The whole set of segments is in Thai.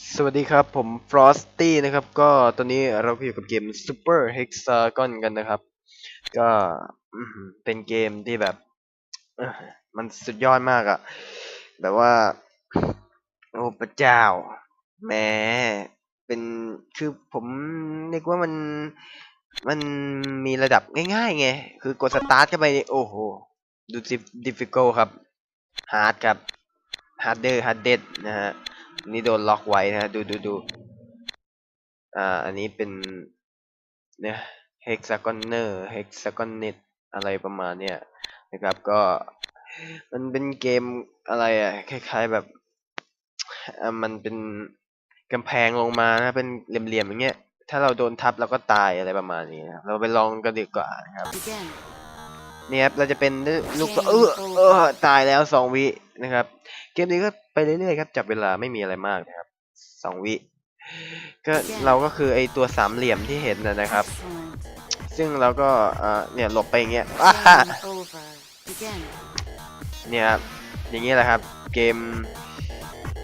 สวัสดีครับผม Frosty นะครับ ก็ตอนนี้เราก็อยู่กับเกม Super Hexagon กันนะครับ ก็เป็นเกมที่แบบมันสุดยอดมากอะแบบว่า โอ้พระเจ้าแหมเป็นคือผมนึกว่ามันมันมีระดับง่ายๆไง คือกดสตาร์ทเข้าไป โอ้โห ดูดิดิฟิโกครับฮาร์ดครับฮาร์ดเดอร์ฮาร์ดเดดนะฮะ นี่โดนล็อกไว้นะฮะดูดูดูอ่าอันนี้เป็นเนี่ย hexagoner hexagonet อะไรประมาณเนี้ยนะครับก็มันเป็นเกมอะไรอะคล้ายๆแบบอ่ามันเป็นกำแพงลงมานะเป็นเหลี่ยมๆอย่างเงี้ยถ้าเราโดนทับเราก็ตายอะไรประมาณนี้นะครับเราไปลองกันดีกว่านะครับ เนี่ยครับเราจะเป็นลูกเออเออตายแล้วสองวินะครับ เกมนี้ก็ไปเรื่อยๆครับจับเวลาไม่มีอะไรมากนะครับสองวิก็เราก็คือไอตัวสามเหลี่ยมที่เห็นนะนะครับ Excellent. ซึ่งเราก็อ่าเนี่ยหลบไปอย่างเงี้ยอ้า Game over. Begin. เนี่ยครับอย่างเงี้ยแหละครับ เกม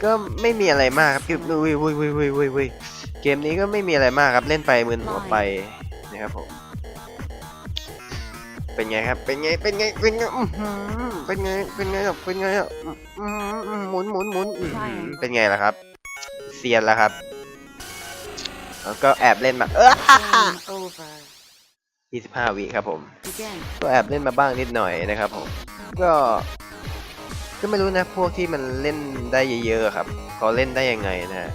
ก็ไม่มีอะไรมากครับคือวุ้ยวุ้ยวุ้ยวุ้ยวุ้ยวุ้ยเกมนี้ก็ไม่มีอะไรมากครับเล่นไปมึนหัวไปนะครับผม เป็นไงครับ เป็นไง เป็นไง เป็นไงอื้อหือเป็นไง เป็นไงครับเป็นไงอะอื้อหือหมุนหมุนหมุนอื้อหือเป็นไงล่ะครับ เซียนแล้วครับ แล้วก็แอบเล่นมาเออ Game over. 25 วิครับผม Begin. ก็แอบเล่นมาบ้างนิดหน่อยนะครับผม ก็ ก็ไม่รู้นะ พวกที่มันเล่นได้เยอะๆครับ เขาเล่นได้ยังไงนะฮะ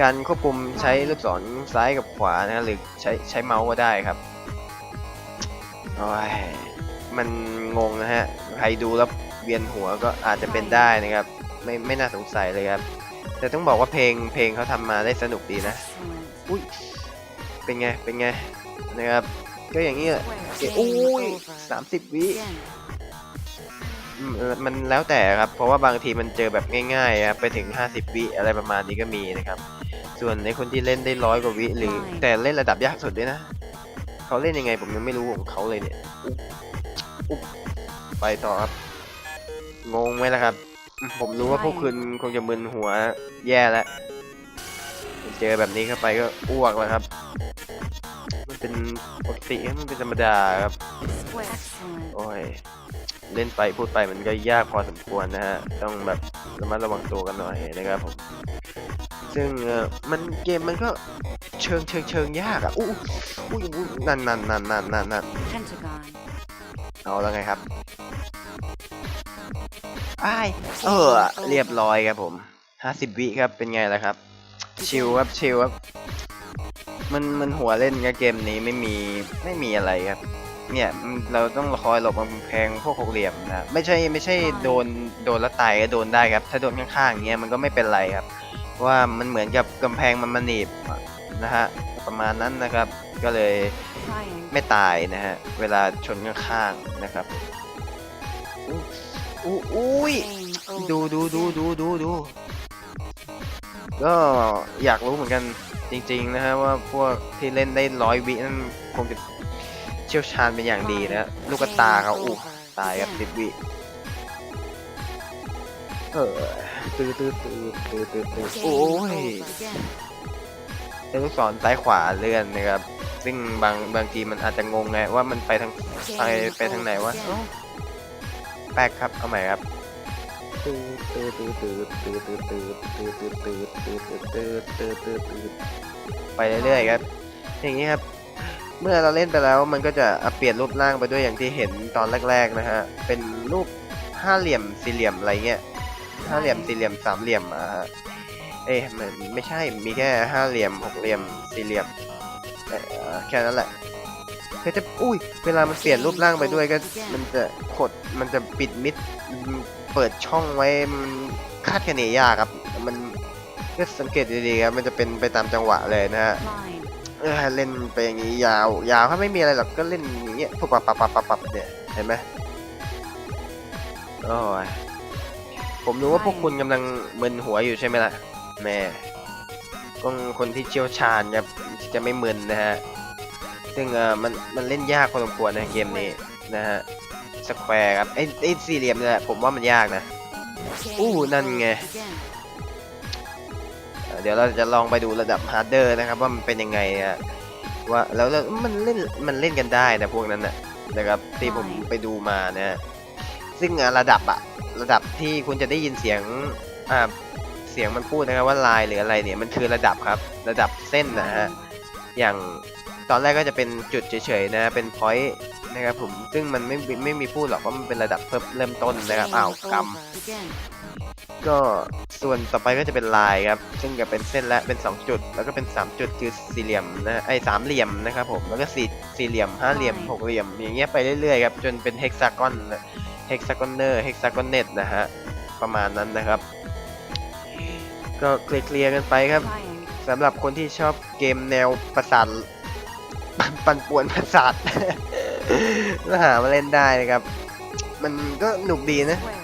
การควบคุมใช้ลูกศรซ้ายกับขวานะหรือใช้ใช้เมาส์ก็ได้ครับ โอ้ยมันงงนะฮะ ใครดูแล้วเวียนหัวก็อาจจะเป็นได้นะครับ ไม่ไม่น่าสงสัยเลยครับ แต่ต้องบอกว่าเพลงเพลงเขาทำมาได้สนุกดีนะ อุ้ย เป็นไง เป็นไง นะครับ ก็อย่างนี้แหละเก Game อุ้ยสามสิบวิอืมมันแล้วแต่ครับ เพราะว่าบางทีมันเจอแบบง่ายๆครับ ไปถึง 50 วิอะไรประมาณนี้ก็มีนะครับ ส่วนในคนที่เล่นได้ร้อยกว่าวิหรือ แต่เล่นระดับยากสุดด้วยนะ เขาเล่นยังไงผมยังไม่รู้ของเขาเลยเนี่ยอุ๊บอุ๊บไปต่อครับ งงไหมล่ะครับอืมผมรู้ว่าพวกคุณคงจะมึนหัวแย่แล้วเจอแบบนี้เข้าไปก็อ้วกแล้วครับ มันเป็นปกติครับมันเป็นธรรมดาครับ Excellent. โอ้ย เล่นไปพูดไปมันก็ยากพอสมควรนะฮะ ต้องแบบระมัดระวังตัวกันหน่อยนะครับผม ซึ่งเอ่อมันเกมมันก็ เชิงเชิงเชิงยากอะอู้อู้อู้อู้นั่นนั่นนั่นนั่นนั่นนั่น Pentagon. เอาแล้วไงครับอ้ายเออ เรียบร้อยครับผมห้าสิบวิครับเป็นไงล่ะครับ ชิลครับชิลครับ มันมันหัวเล่นกับเกมนี้ไม่มีไม่มีอะไรครับ เนี่ยมันเราต้องคอยหลบกำแพงพวกหกเหลี่ยมนะไม่ใช่ไม่ใช่โดนโดนแล้วตายก็โดนได้ครับ ถ้าโดนข้างๆอย่างเงี้ยมันก็ไม่เป็นไรครับเพราะว่ามันเหมือนกับกำแพงมันมาหนีบ นะฮะประมาณนั้นนะครับก็เลยไม่ตายนะฮะเวลาชนข้างๆนะครับอู้อุ้ยดูดูดูดูดูดูก็อยากรู้เหมือนกันจริงๆนะฮะว่าพวกที่เล่นได้ร้อยวินั่นคงจะเชี่ยวชาญเป็นอย่างดีนะฮะลูกตาเขาอู้ตายกับสิบวิเออตื้อตื้อตื้อตื้อตื้อโอ้ย ลูกศรซ้ายขวาเลื่อนนะครับ ซึ่งบางบางทีมันอาจจะงงไงว่ามันไปทางไปไปทางไหนวะเอ้าแป๊กครับ เอาใหม่ครับตื้อตื้อตื้อตื้อตื้อตื้อตื้อตื้อตื้อตื้อตื้อตื้อตื้อตื้อตื้อไปเรื่อยๆครับ อย่างนี้ครับ เมื่อเราเล่นไปแล้วมันก็จะเปลี่ยนรูปร่างไปด้วยอย่างที่เห็นตอนแรก ๆนะฮะ เป็นรูปห้าเหลี่ยมสี่เหลี่ยมอะไรเงี้ยห้าเหลี่ยมสี่เหลี่ยมสามเหลี่ยมอะฮะ เอ้ยมันไม่ใช่มีแค่ห้าเหลี่ยมหกเหลี่ยมสี่เหลี่ยมแค่นั้นแหละก็จะอุ้ยเวลามันเปลี่ยนรูปร่างไปด้วยก็มันจะขดมันจะปิดมิดเปิดช่องไว้มันคาดคะเนยากครับ มันก็สังเกตดีๆครับมันจะเป็นไปตามจังหวะเลยนะฮะเออเล่นไปอย่างนี้ยาวยาวถ้าไม่มีอะไรหรอกก็เล่นอย่างเงี้ยปุ๊บปับปับปับปับปับเนี่ยเห็นไหมโอ้ยผมรู้ว่าพวกคุณกำลังมึนหัวอยู่ใช่ไหมล่ะ แม่ก็คนที่เชี่ยวชาญครับจะไม่มึนนะฮะ ซึ่งเออมันมันเล่นยากพอสมควรนะเกมนี้นะฮะสแควร์ครับไอ้ไอ้สี่เหลี่ยมเนี่ยผมว่ามันยากนะ Game Ooh, over. nan nghe. Begin. อันเดี๋ยวเราจะลองไปดูระดับฮาร์ดเดอร์นะครับว่ามันเป็นยังไงอะว่าแล้วแล้วมันเล่นมันเล่นกันได้นะพวกนั้นนะนะครับที่ผมไปดูมานะฮะซึ่งระดับอะระดับที่คุณจะได้ยินเสียงอ่า เสียงมันพูดนะครับว่าลายหรืออะไรเนี่ยมันคือระดับครับ ระดับเส้นนะฮะอย่างตอนแรกก็จะเป็นจุดเฉยๆนะเป็น point นะครับผมซึ่งมันไม่ไม่ไม่มีพูดหรอกว่ามันเป็นระดับเพิ่มเริ่มต้นนะครับอ้าวก over. Begin. ำก็ส่วนต่อไปก็จะเป็นลายครับ ซึ่งจะเป็นเส้นและเป็น 2 จุด แล้วก็เป็น 3 จุดคือสี่เหลี่ยมนะไอ้สามเหลี่ยมนะครับผมแล้วก็สี่สี่เหลี่ยมห้าเหลี่ยมหกเหลี่ยมอย่างเงี้ยไปเรื่อยๆครับจนเป็นเฮกซากอนเฮกซากอนเนอร์เฮกซากอนเน็ตนะฮะประมาณนั้นนะครับ ก็เคลียร์ๆกันไปครับ Flying. สำหรับคนที่ชอบเกมแนวประสาทปั่นป่วนประสาทก็หามาเล่นได้นะครับ มันก็หนุกดีนะ Square.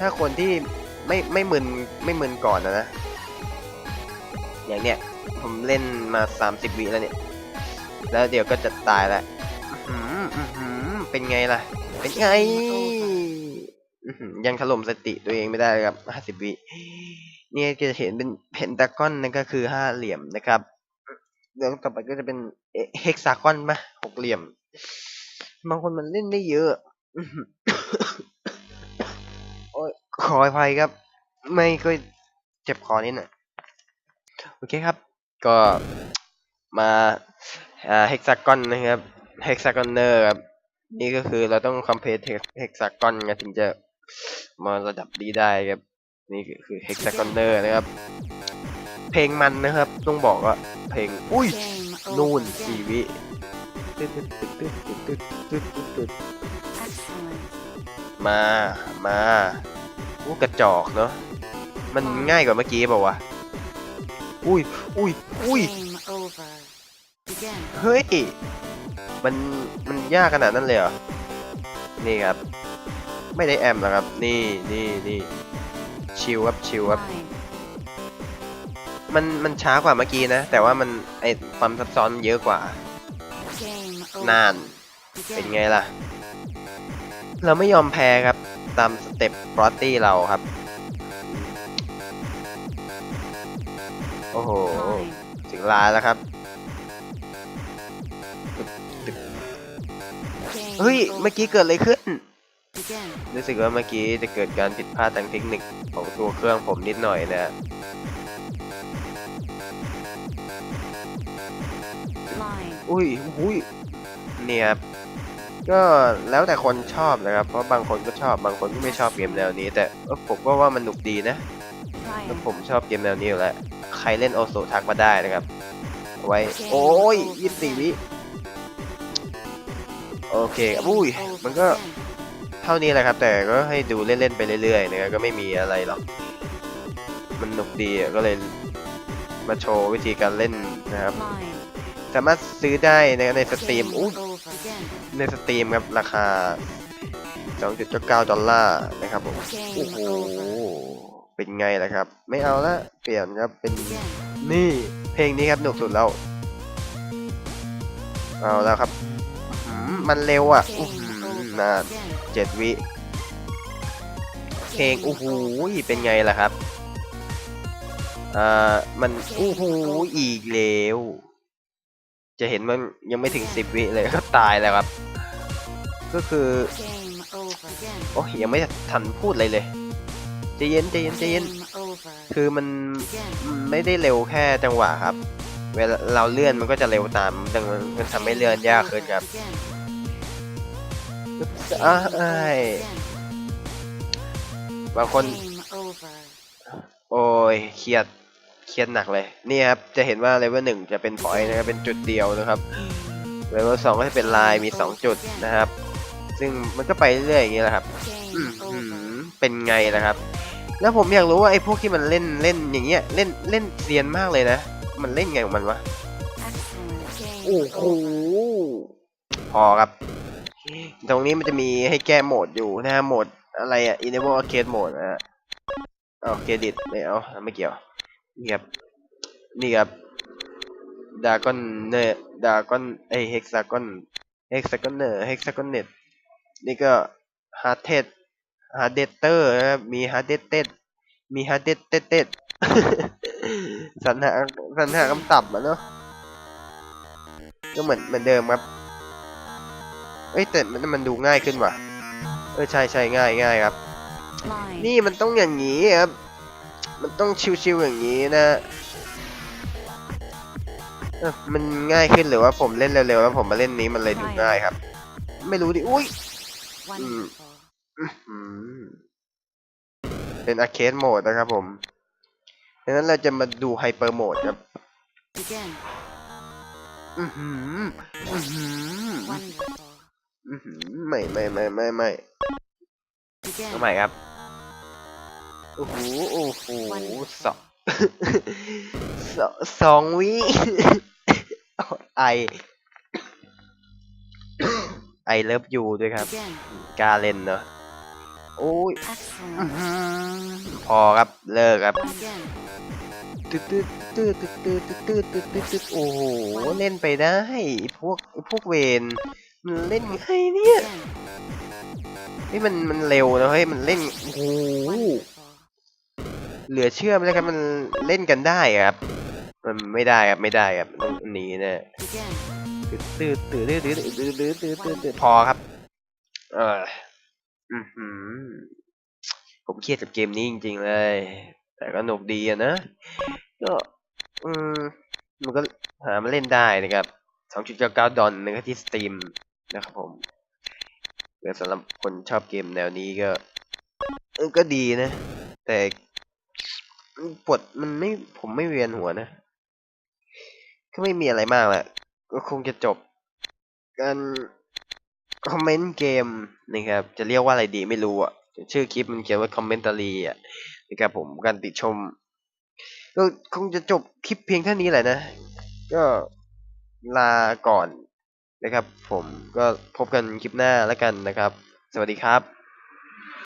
ถ้าคนที่ไม่ไม่มึนไม่มึนก่อนนะนะ อย่างเนี้ยผมเล่นมา 30 วิแล้วเนี่ย แล้วเดี๋ยวก็จะตายแล้วอื้อหืออื้อหือเป็นไงล่ะ เป็นไงอื้อหือยังถล่มสติตัวเองไม่ได้เลยครับ 50 วิ เนี่ยจะเห็นเป็นเพนตากอนนั่นก็คือห้าเหลี่ยมนะครับเรื่องต่อไปก็จะเป็นเฮกซากอนปะหกเหลี่ยม บางคนมันเล่นไม่เยอะ โอ้ยขออภัยครับ ไม่ก็เจ็บคอนิดน่อยโอเคครับ ก็มาอ่าเฮกซากอนนะครับเฮกซากอนเนอร์ครับ นี่ก็คือเราต้องคอมเพลตเฮกซากอนกันถึงจะมาระดับดีได้ครับ นี่คือ hexagoner นะครับ เพลงมันนะครับ ต้องบอกว่าเพลง อุ้ย นู่นสีวิมา มาอู้กระจอกเนาะ มันง่ายกว่าเมื่อกี้เปล่าวะ อุ้ย อุ้ย อุ้ย เฮ้ย มัน มันยากขนาดนั้นเลยเหรอ นี่ครับ ไม่ได้แอมนะครับ นี่ นี่ นี่ ชิวครับชิวครับ Flying. มันมันช้ากว่าเมื่อกี้นะ แต่ว่ามันไอความซับซ้อนเยอะกว่า Game นาน over. เป็น Begin. ไงล่ะ เราไม่ยอมแพ้ครับ ตามสเต็ปบรอตตี้เราครับ โอ้โห Flying. ถึงลาแล้วครับ Game เฮ้ย เมื่อกี้เกิดอะไรขึ้น Begin. รู้สึกว่าเมื่อกี้จะเกิดการผิดพลาดทางเทคนิคของตัวเครื่องผมนิดหน่อยนะ Flying. อุ้ยอุ้ยเนี่ยครับก็แล้วแต่คนชอบนะครับ เพราะบางคนก็ชอบบางคนก็ไม่ชอบเกมแนวนี้ แต่เอ้อผมก็ว่ามันหนุกดีนะแล้ว Flying. ผมชอบเกมแนวนี้อยู่แล้วใครเล่นโอโซทักมาได้นะครับ ไว้ โอ้ยยี่สิบสี่วิ โอเคครับอุ้ย Game มัน over. ก็ Begin. เท่านี้แหละครับ แต่ก็ให้ดูเล่นๆไปเรื่อยๆนะครับก็ไม่มีอะไรหรอก มันหนุกดีอะก็เลยมาโชว์วิธีการเล่นนะครับ Flying. สามารถซื้อได้ในในสตรีม Game อู้ over. Begin. ในสตรีมครับราคา 2.9ดอลลาร์นะครับผมโอ้โหเป็นไงล่ะครับ ไม่เอาละเปลี่ยนครับเป็น Begin. นี่เพลงนี้ครับหนุกสุดแล้ว เอาแล้วครับอื้อหือมันเร็วอะ นานเจ็ดวิเพลงโอ้โหเป็นไงล่ะครับอ่ามันโอ้โหอีกแล้วจะเห็นมันยังไม่ถึงสิบวิเลยก็ตายแล้วครับ ก็คือโอ้ยยังไม่ทันพูดเลยเลยใจเย็นใจเย็นใจเย็นคือมันไม่ได้เร็วแค่จังหวะครับ เวลาเราเลื่อนมันก็จะเร็วตามดังมันทำให้เลื่อนยากขึ้นครับ Begin. อะ Game ไอ้ over. Begin. บางคน Game over. โอ้ยเครียดเครียดหนักเลย นี่ครับ จะเห็นว่าเลเวลหนึ่งจะเป็นพอยต์นะครับ เป็นจุดเดียวนะครับ เลเวลสองก็จะเป็นลายมีสองจุดนะครับ ซึ่งมันก็ไปเรื่อยๆอย่างนี้แหละครับอืม Game หื over. อเป็นไงนะครับ แล้วผมอยากรู้ว่าไอ้พวกที่มันเล่นเล่นอย่างเงี้ยเล่นเล่นเซียนมากเลยนะ มันเล่นไงของมันวะ Excellent. Game โอ้โห over. พอครับ ตรงนี้มันจะมีให้แก้โหมดอยู่นะฮะโหมดอะไรอะ enable arcade mode นะฮะเอาเครดิตไม่เอาไม่เกี่ยวนี่ครับนี่ครับดากอนเนอร์ดากอนไอเฮกซากอนเฮกซากอนเนอร์เฮกซากอนเน็ตนี่ก็ฮาร์ดเทสฮาร์ดเดเตอร์นะครับมีฮาร์ดเดเต็ดมีฮาร์ดเดเต็ดสรรหาสรรหาคำตับอะเนาะก็เหมือนเหมือนเดิมครับ เอ้ยแต่มันมันดูง่ายขึ้นว่ะ เออใช่ใช่ง่ายง่ายครับ Line. นี่มันต้องอย่างนี้ครับ มันต้องชิวๆอย่างนี้นะเอ้อมันง่ายขึ้นหรือว่าผมเล่นเร็วๆแล้วผมมาเล่นนี้มันเลยดูง่ายครับ ไม่รู้ดิ อุ้ย Wonderful. อื้อหือเป็นอาร์เคดโหมดนะครับผมดังนั้นเราจะมาดูไฮเปอร์โหมดครับ Begin. อือหืออือหือ ไม่ไม่ไม่ไม่ไม่ Begin. ทำไมครับ โอ้โห โอ้โหสองสองสองวิไอไอเลิฟยูด้วยครับ Begin. กล้าเล่นเนอะโอ้ย Excellent. อื้อหือพอครับ เลิกครับ Again. ตึ๊ดตึ๊ดตึ๊ดตึ๊ดตึ๊ดตึ๊ดตึ๊ดตึ๊ดตึ๊ดโอ้โห เล่นไปได้ พวกพวกเวน มันเล่นไงเนี่ย Begin. เฮ้ยมันมันเร็วนะเฮ้ยมันเล่นโอ้โห Wonderful. เหลือเชื่อไหมเลยครับมันเล่นกันได้อะครับ มันไม่ได้ครับไม่ได้ครับต้องหนีนะ Begin. ตื่นตื่นตื่นตื่นตื่นตื่นตื่นตื่นตื่นพอครับ เอออือหือผมเครียดกับเกมนี้จริงๆเลย แต่ก็หนุกดีอะนะก็อืมมันก็หามาเล่นได้นะครับ 2.99 ดอลนะครับที่สตรีม นะครับผมเดี๋ยวสำหรับคนชอบเกมแนวนี้ก็ก็ดีนะ แต่ปวดมันไม่ผมไม่เวียนหัวนะ ก็ไม่มีอะไรมากแหละก็คงจะจบการคอมเมนต์เกมนะครับ จะเรียกว่าอะไรดีไม่รู้อะ ชื่อคลิปมันเขียนว่าคอมเมนต์ตารีอะนะครับผมการติชม ก็คงจะจบคลิปเพียงเท่านี้แหละนะ ก็ลาก่อน นะครับ ผมก็พบกันคลิปหน้าแล้วกันนะครับ สวัสดีครับ